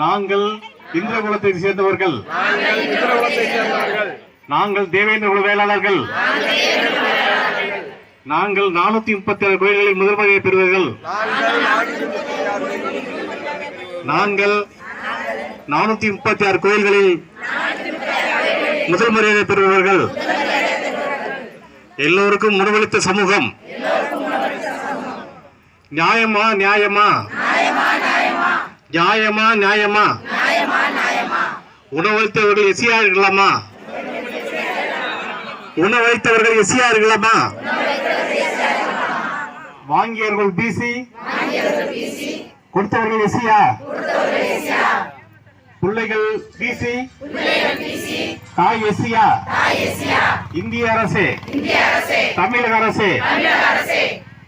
நாங்கள் இந்திரகுலத்தை சேர்ந்தவர்கள். நாங்கள் தேவேந்திர குல வேளாளர்கள். நாங்கள் நானூத்தி முப்பத்தி ஏழு கோயில்களில் முதல் முறையை பெறுவர்கள். நாங்கள் நானூற்றி முப்பத்தி ஆறு நானூத்தி முப்பத்தி ஆறு கோயில்களில் முதல் மரியாதை பெறுபவர்கள் எல்லோருக்கும் உணவளித்த சமூகம். நியாயமா நியாயமா? நியாயமா நியாயமா? உணவளித்தவர்கள் எசியார்களாமா உணவளித்தவர்கள் எசியார்களாமா வாங்கியவர்கள் பிசி? கொடுத்தவர்கள் எசியா பிள்ளைகள் பிசி? தாய் எசியா இந்திய அரசு? தமிழக அரசு?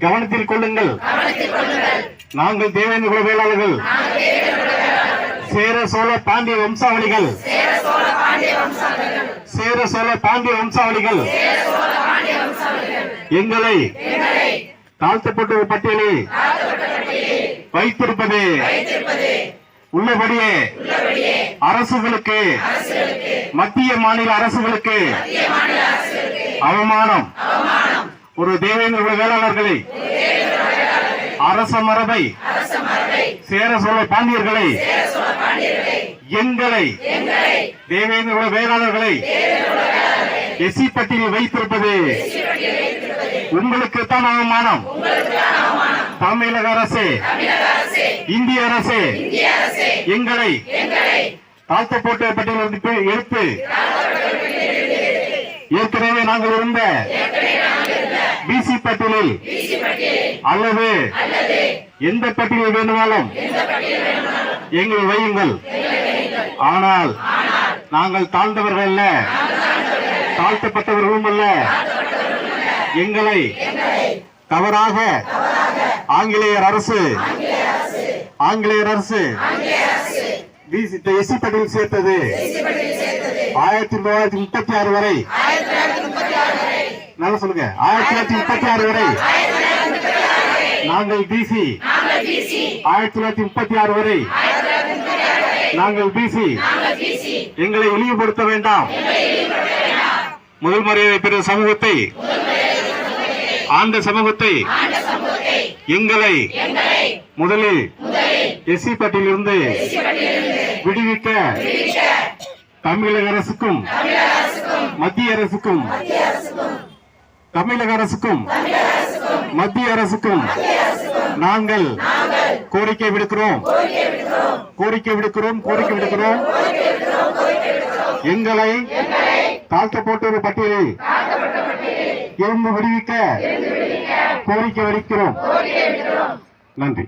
கவனத்தில் கொள்ளுங்கள். நாங்கள் தேவேந்திர குல வேளாளர்கள். சேர சோழ பாண்டிய வம்சாவளிகள். சேர சோழ பாண்டிய வம்சாவளிகள். எங்களை தாழ்த்தப்பட்ட பட்டியலில் வைத்திருப்பது. உள்ளபடியே அரசுகளுக்கு மத்திய மாநில அரசுகளுக்கு அவமானம். ஒரு தேவேந்திர வேளாளர்களை அரச மரபை சேர சோழ பாண்டியர்களை எங்களை தேவேந்திர வேளாளர்களை எஸ்சி பட்டியலில் வைத்திருப்பது உங்களுக்கு தான் அவமானம். தமிழக அரசு இந்திய அரசு எங்களை தாழ்த்தப்பட்ட பட்டியலில் எடுத்து ஏற்கனவே நாங்கள் இருந்த பிசி பட்டியலில் அல்லது எந்த பட்டியலில் வேண்டுமானாலும் எங்களை வையுங்கள். ஆனால் நாங்கள் தாழ்ந்தவர்கள் அல்ல. தாழ்த்தப்பட்டவர்களும் அல்ல. எங்களை தவறாக ஆங்கிலேயர் அரசு ஆங்கிலேயர் அரசு எஸ்சி பட்டியலில் சேர்த்தது. ஆயிரத்தி தொள்ளாயிரத்தி முப்பத்தி ஆறு வரை நல்லா சொல்லுங்க. ஆயிரத்தி தொள்ளாயிரத்தி முப்பத்தி ஆறு வரை நாங்கள் பிசி ஆயிரத்தி தொள்ளாயிரத்தி முப்பத்தி ஆறு வரை நாங்கள் பிசி எங்களை இழிவுபடுத்த வேண்டாம். முதல் முறையை பெற்ற சமூகத்தை ஆண்ட சமூகத்தை எங்களை முதலில் எஸ்சி பட்டியலிருந்து விடுவிக்க தமிழக அரசுக்கும் மத்திய அரசுக்கும் தமிழக அரசுக்கும் மத்திய அரசுக்கும் நாங்கள் கோரிக்கை விடுக்கிறோம். கோரிக்கை விடுக்கிறோம் கோரிக்கை விடுக்கிறோம். எங்களை தாழ்த்தப்பட்ட ஒரு பட்டியலில் இருந்து விடுவிக்க கோரிக்கை விடுக்கிறோம் நன்றி.